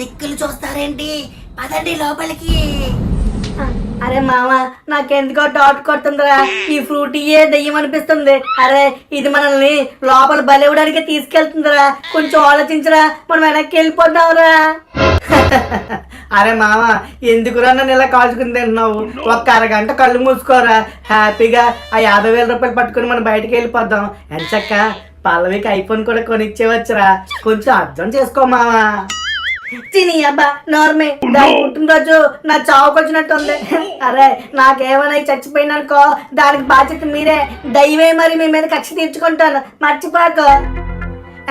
దిక్కులు చూస్తారేంటి? పదండి లోపలికి. అరే మామ నాకెందుకో డౌట్ కొడుతుందిరా. ఈ ఫ్రూట్ ఏ దెయ్యం అనిపిస్తుంది అరే ఇది మనల్ని లోపల బలివ్వడానికి తీసుకెళ్తుందిరా. కొంచెం ఆలోచించరా మనం వెనక్కి వెళ్ళిపోతావురా. అరే మామ ఎందుకురా నన్ను ఇలా కాల్చుకుని తింటున్నావు? ఒక్క అరగంట కళ్ళు మూసుకోరా. హ్యాపీగా ఆ యాభై వేల రూపాయలు పట్టుకుని మనం బయటికి వెళ్ళిపోదాం ఎంచక్క పల్లవికి ఐఫోన్ కూడా కొనిచ్చేవచ్చురా కొంచెం అర్థం చేసుకో మావా తిని అబ్బా నార్మే. దాని పుట్టినరోజు నా చావుకు వచ్చినట్టుంది. అరే నాకేమైనా చచ్చిపోయిననుకో దానికి బాధ్యత మీరే. దైవే మరి మీ మీద కక్ష తీర్చుకుంటాను. మర్చిపోకు.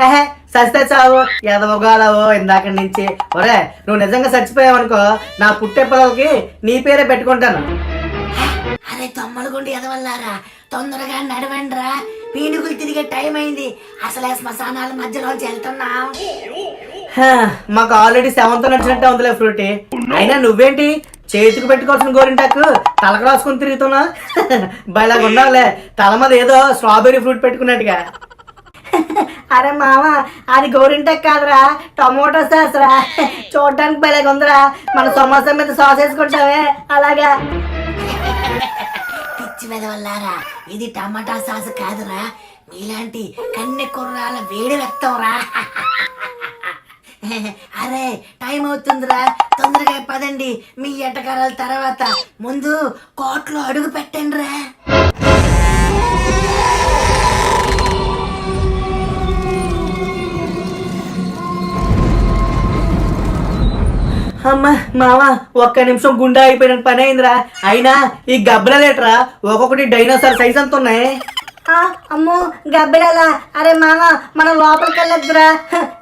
ఏహే సస్తే చావు ఎదవగాలవో ఇందాక నుంచి. ఒరే నువ్వు నిజంగా చచ్చిపోయావనుకో నా పుట్టే పిల్లలకి నీ పేరే పెట్టుకుంటాను. అరే తొమ్మలగుండి ఎదవల్లారా. తొందరగా నడవండిరా పీనుగులు తిరిగే టైం అయింది. అసలే శ్మశానాల మధ్యలోంచి వెళ్తున్నాం. మాకు ఆల్రెడీ సెవెంత్ నచ్చినట్టే ఉందిలే ఫ్రూటీ. అయినా నువ్వేంటి? చేతికి పెట్టుకోవాల్సిన గోరింటాకు తలకు రాసుకుని తిరుగుతున్నా బయలాగా ఉన్నావులే. తల మీద ఏదో స్ట్రాబెర్రీ ఫ్రూట్ పెట్టుకున్నట్టుగా. అరే మామ అది గోరింటాక్ కాదురా. టమోటో సాస్ రా. చూడడానికి బయలాగా ఉందిరా. మన సమోసా మీద సాస్ వేసుకుంటావే. అలాగా. పిచ్చి వెదవల్లారా. ఇది టమాటా సాస్ కాదురా. మీలాంటి కన్నె కుర్రాల వేడి రక్తంరా అరే టైం అవుతుందిరా. తొందరగా పదండి. మీ ఎటకారాల తర్వాత. ముందు కోట్లో అడుగు పెట్టండి రా అమ్మ మామ ఒక్క నిమిషం గుండె అయిపోయిన పని అయిందిరా. అయినా ఈ గబ్బలలేట్రా. ఒక్కొక్కటి డైనోసార్ సైజ్ అంత ఉన్నాయి. అమ్మో గబ్బిడాలా. అరే మామ మనం లోపలికి వెళ్ళొద్దురా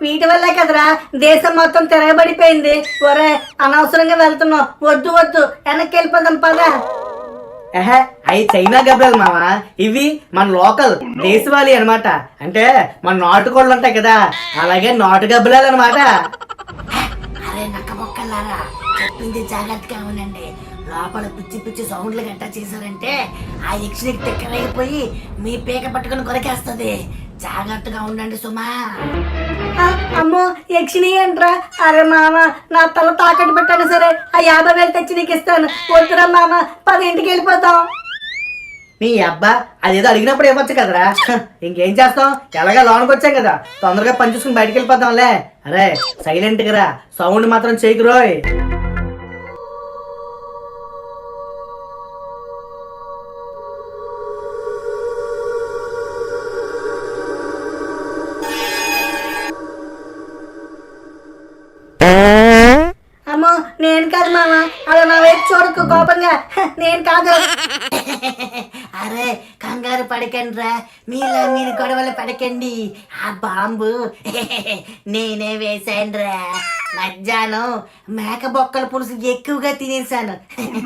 వీటి వల్లే కదరా దేశం మొత్తం తిరగబడిపోయింది. ఒరే అనవసరంగా వెళ్తున్నాం వద్దు వద్దు. వెనక్కి వెళ్ళిపోదాం పదా అవి చైనా గబ్బలు మామ. ఇవి మన లోకల్ దేశవాళీ అన్నమాట. అంటే మన నాటుకోళ్ళు ఉంటాయి కదా. అలాగే నాటు గబ్బలాలు అనమాట అరే నక్క మొక్కలారా. చెప్పింది జాగ్రత్తగా ఉండండి లోపల పిచ్చి పిచ్చి సౌండ్లు గట్టా చేశారంటే ఆ యక్షినికి తిక్కరైపోయి మీ పీక పట్టుకుని కొరికేస్తుంది. జాగ్రత్తగా ఉండండి సుమా. అమ్మో యక్షిణి అంట్రా అరే మామ నా తల తాకట్టు పెట్టాను సరే ఆ యాభై వేలు తెచ్చి నీకు ఇస్తాను. వద్దురా మామ పది ఇంటికి వెళ్ళిపోతాం. నీ అబ్బా అదేదో అడిగినప్పుడు ఇవ్వచ్చు కదరా. ఇంకేం చేస్తాం? ఎలాగా లోనికి వచ్చాం కదా. తొందరగా పని చూసుకుని బయటికి వెళ్ళిపోతాంలే. అరే సైలెంట్గా సౌండ్ మాత్రం చేయకు చూడకు కోపంగా నేను కాదు. అరే కంగారు పడకండి రా మీలో మీరు గొడవలు పడకండి. ఆ బాంబు నేనే వేశాను రా మధ్యాహ్నం మేక బొక్కల పులుసు ఎక్కువగా తినేసాను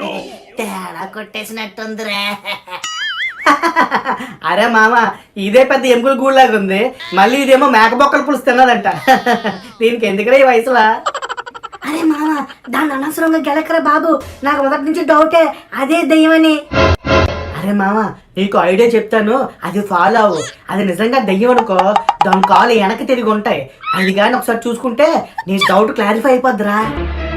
తేడా కొట్టేసినట్టుందిరా. అరే మామ ఇదే పెద్ద ఎముకల గూడులాగా ఉంది మళ్ళీ ఇదేమో మేకబొక్కల పులుసు తిన్నదంట. దీనికి ఎందుకురా ఈ వయసులా? అరే మామ దాన్ని అనవసరంగా గెలకరా బాబు. నాకు మొదటి నుంచి డౌటే అదే దెయ్యమని. అరే మామ నీకు ఐడియా చెప్తాను. అది ఫాలో అవ్వు. అది నిజంగా దెయ్యం అనుకో. దాని కాలు వెనక్కి తిరిగి ఉంటాయి. అది కానీ ఒకసారి చూసుకుంటే నీ డౌట్ క్లారిఫై అయిపోద్దిరా.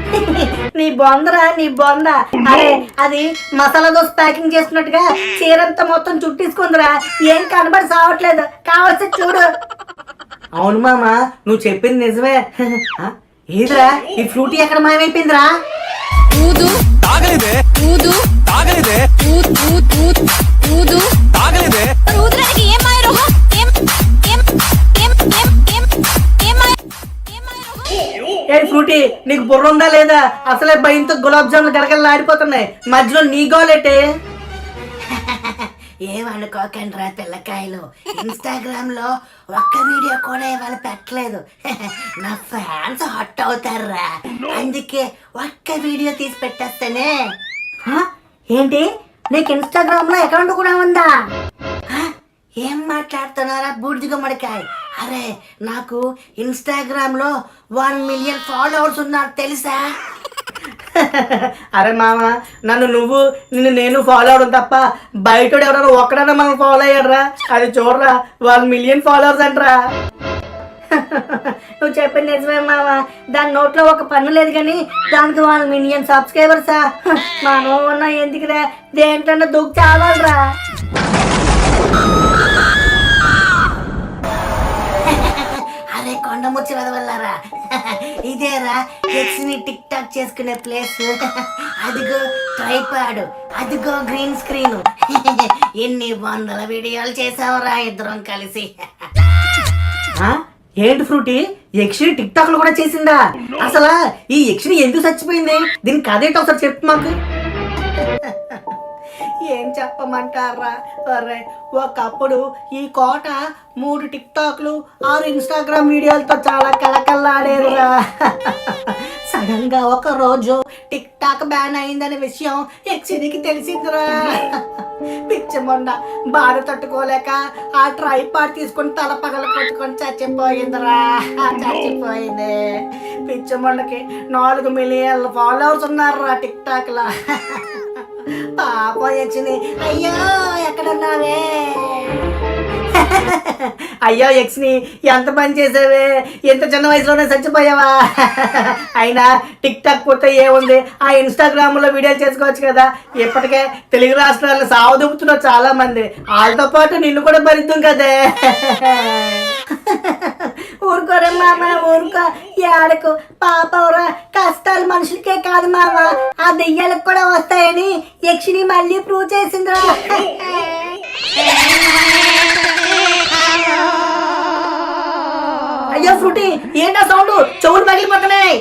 నీ బొందరా నీ బొంద. అరే అది మసాలా దోశ ప్యాకింగ్ చేస్తున్నట్టుగా చీరంతా మొత్తం చుట్టేసుకుందిరా. ఏం కనబడి సావట్లేదు. కావచ్చు చూడు. అవును మామ నువ్వు చెప్పింది నిజమే. ఏదిరా? ఈ ఫ్రూటీ ఎక్కడ మాయమైపోయిందిరా? ఊదు. తాగలేదే. ఊదు. తాగలేదే. ఊదు ఊదు ఊదు ఊదు. తాగలేదే. ఊదడానికి ఏం మాయ రోహం ఏం ఏం ఏం ఏం ఏం ఏం మాయ ఏం మాయ రోహం ఏ ఫ్రూటీ నీకు బుర్ర ఉందా లేదా? అసలే భయంతో గులాబ్ జాములు గడగడలు ఆడిపోతున్నాయి మధ్యలో నీ గోలేటే. ఏమనుకోకండి రా పిల్లకాయలు? ఇన్స్టాగ్రామ్లో ఒక్క వీడియో కూడా ఇవాళ పెట్టలేదు. నా ఫ్యాన్స్ హట్ అవుతారురా. అందుకే ఒక్క వీడియో తీసి పెట్టేస్తేనే? ఏంటి? నీకు ఇన్స్టాగ్రామ్లో అకౌంట్ కూడా ఉందా? ఏం మాట్లాడుతున్నారా బూడిద గుమ్మడికాయ? అరే నాకు ఇన్స్టాగ్రామ్లో వన్ మిలియన్ ఫాలోవర్స్ ఉన్నారు తెలుసా? అరే మామ నన్ను నువ్వు నిన్ను నేను ఫాలో అవడం తప్ప బయట ఎవరైనా ఒక్కడైనా మనం ఫాలో అయ్యారా అది చూడరా వాళ్ళు మిలియన్ ఫాలోవర్స్ అంటరా. నువ్వు చెప్పింది నిజమే మామ. దాని నోట్లో ఒక పన్ను లేదు కానీ దానికి వాళ్ళు మిలియన్ సబ్స్క్రైబర్సా మనం ఉన్న ఎందుకురా? దేంట్లో దుఃఖ చావాలరా. కొండముచ్చి వెదవల్లారా? ఇదేరా ఎక్స్ని టిక్ టాక్ చేసుకునే ప్లేస్. అదిగో ట్రైపాడ్. అదిగో గ్రీన్ స్క్రీన్. ఎన్ని వందల వీడియోలు చేసావరా ఇద్దరం కలిసి. ఏంటి ఫ్రూటీ? యక్షిని టిక్ టాక్లో కూడా చేసిందా? అసలు ఈ యక్షిని ఎందుకు చచ్చిపోయింది? దీని కథ ఏంటో ఒకసారి చెప్పు మాకు. ఏం చెప్పమంటారా? అరే ఒకప్పుడు ఈ కోట మూడు టిక్ టాక్లు ఆరు ఇన్స్టాగ్రామ్ వీడియోలతో చాలా కలకల్లాడేదిరా సడన్గా ఒకరోజు ఒక రోజు టిక్ టాక్ బ్యాన్ అయిందనే విషయం ఎక్సిడికి తెలిసిందిరా. పిచ్చమొండ మొన్న బాధ తట్టుకోలేక ఆ ట్రైపాడ్ తీసుకొని తల పగల కొట్టుకొని చచ్చిపోయిందిరా. చచ్చిపోయింది. పిచ్చమొండకి నాలుగు మిలియన్ల ఫాలోవర్స్ ఉన్నారురా టిక్ టాక్లా పాపం యక్షిని. అయ్యో ఎక్కడున్నావే? అయ్యో యక్స్ని ఎంత పని చేసావే? ఎంత చిన్న వయసులోనే చచ్చిపోయావా? అయినా టిక్ టాక్ పోతే ఏముంది ఆ ఇన్స్టాగ్రామ్లో వీడియోలు చేసుకోవచ్చు కదా. ఇప్పటికే తెలుగు రాష్ట్రాల్లో సావదుపుతున్నారు చాలా మంది వాళ్ళతో పాటు నిన్ను కూడా భరిద్దాం కదే. ఊరుకోరే మామ ఊరుకో. ఏడకు పాపవరా కష్టాలు మనుషులకే కాదు మామ ఆ దెయ్యాలకు కూడా వస్తాయని యక్షిని మళ్ళీ ప్రూవ్ చేసిందిరా. అయ్యో శృతి ఏంటా సౌండ్? చెవులు పగిలిపోతున్నాయి.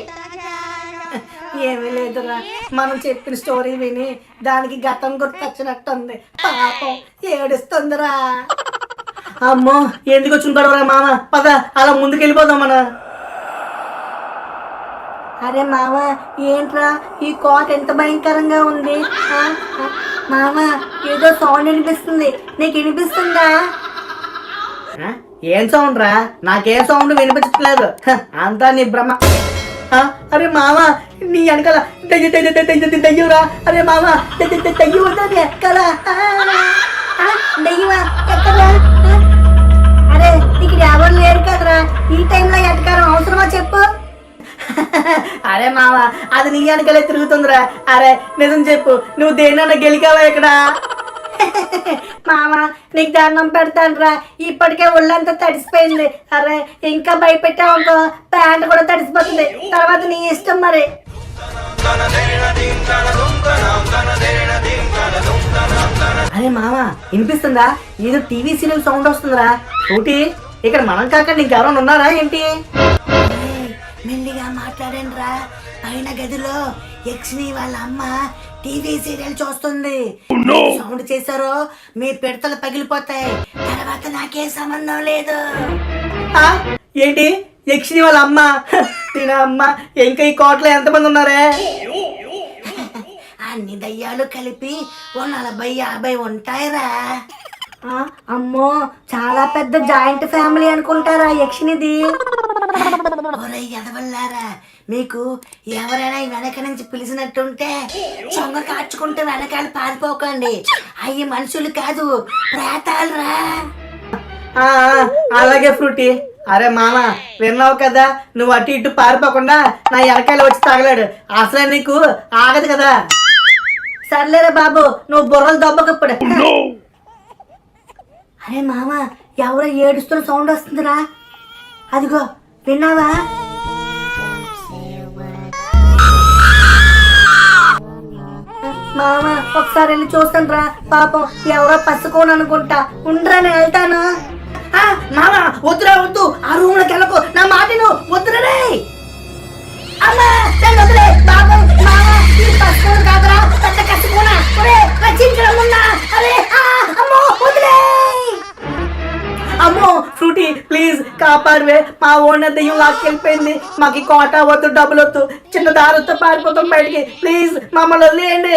ఏమీ లేదురా మనం చెప్పిన స్టోరీ విని దానికి గతం గుర్తొచ్చినట్టుంది పాపం ఏడుస్తుందిరా. అమ్మో ఎందుకు వచ్చిన గొడవరా మామ? పద అలా ముందుకు వెళ్ళిపోదాం మన. అరే మామ ఏంట్రా ఈ కోట ఎంత భయంకరంగా ఉంది? ఆ, మామ ఏదో సౌండ్ వినిపిస్తుంది. నీకు వినిపిస్తుందా? ఏం సౌండ్ రా? నాకేం సౌండ్ వినిపించట్లేదు. అంతా నీ భ్రమ. అరే మామ నీ వెనకాల దయ్య దయ్య దయ్య దయ్య దయ్యురా అరే మామ దయ్య దయ్య దయ్యం ఎక్కడ అరే నీకు ఎవరు లేరు కదరా? ఈ టైంలో ఎటకారం అవసరమా చెప్పు. అరే మామ అది నీ వెనకలే తిరుగుతుందిరా. అరే నిజం చెప్పు నువ్వు దేనన్నా గెలికావా ఇక్కడ? మామ నీకు దండం పెడతానురా. ఇప్పటికే ఒళ్ళంతా తడిసిపోయింది. అరే ఇంకా భయపెట్టావు అనుకో ప్యాంట్ కూడా తడిసిపోతుంది. తర్వాత నీ ఇష్టం మరి. అరే మామ వినిపిస్తుందా? ఏదో టీవీ సీరియల్ సౌండ్ వస్తుందిరా. ఒకటి ఇక్కడ మనం కాకుండా ఇంకెవరైనా ఉన్నారా ఏంటి? మెల్లిగా మాట్లాడండి రా పైన గదిలో యక్షిని వాళ్ళ అమ్మ టీవీ సీరియల్ చూస్తుంది. సౌండ్ చేశారో? మీ పిడతలు పగిలిపోతాయి. తర్వాత నాకే సంబంధం లేదు. ఆ? ఏంటి? యక్షిని వాళ్ళ అమ్మ? తిన అమ్మ. ఇంకా ఈ కోటలో ఎంతమంది ఉన్నారే? అన్ని దయ్యాలు కలిపి ఓ నలభై యాభై ఉంటాయిరా. ఆ, అమ్మో చాలా పెద్ద జాయింట్ ఫ్యామిలీ అనుకుంటారా యక్షినిది ఒరే ఎదవల్లారా మీకు ఎవరైనా ఈ వెనక నుంచి పిలిచినట్టుంటే చొంగ కాచుకుంటూ వెనకాల పారిపోకండి. అయ్యి మనుషులు కాదు ప్రేతాలురా. అలాగే ఫ్రూటీ. అరే మామ విన్నావు కదా నువ్వు అటు ఇటు పారిపోకుండా నా వెనకాల వచ్చి తగలాడు. అసలే నీకు ఆగదు కదా. సర్లేరా బాబు నువ్వు బుర్రలు దెబ్బకిప్పుడు. అరే మామ ఎవరో ఏడుస్తున్న సౌండ్ వస్తుందిరా. అదిగో విన్నావా? మామ ఒకసారి వెళ్ళి చూస్తాను రా పాపం ఎవరో పసుకోను అనుకుంటా ఉండరా నేను వెళ్తాను? ఆ, మామ వద్దురా వద్దు. ఆ రూమ్లోకి వెళ్ళకు. నా మాటను కాపాడువే. మా ఓనర్ దెయ్యం లాక్కెళ్ళిపోయింది. మాకు ఈ కోట వద్దు డబ్బులు వద్దు. చిన్న దారితో పారిపోతాం బయటికి. ప్లీజ్ మమ్మల్ని వదిలేయండి.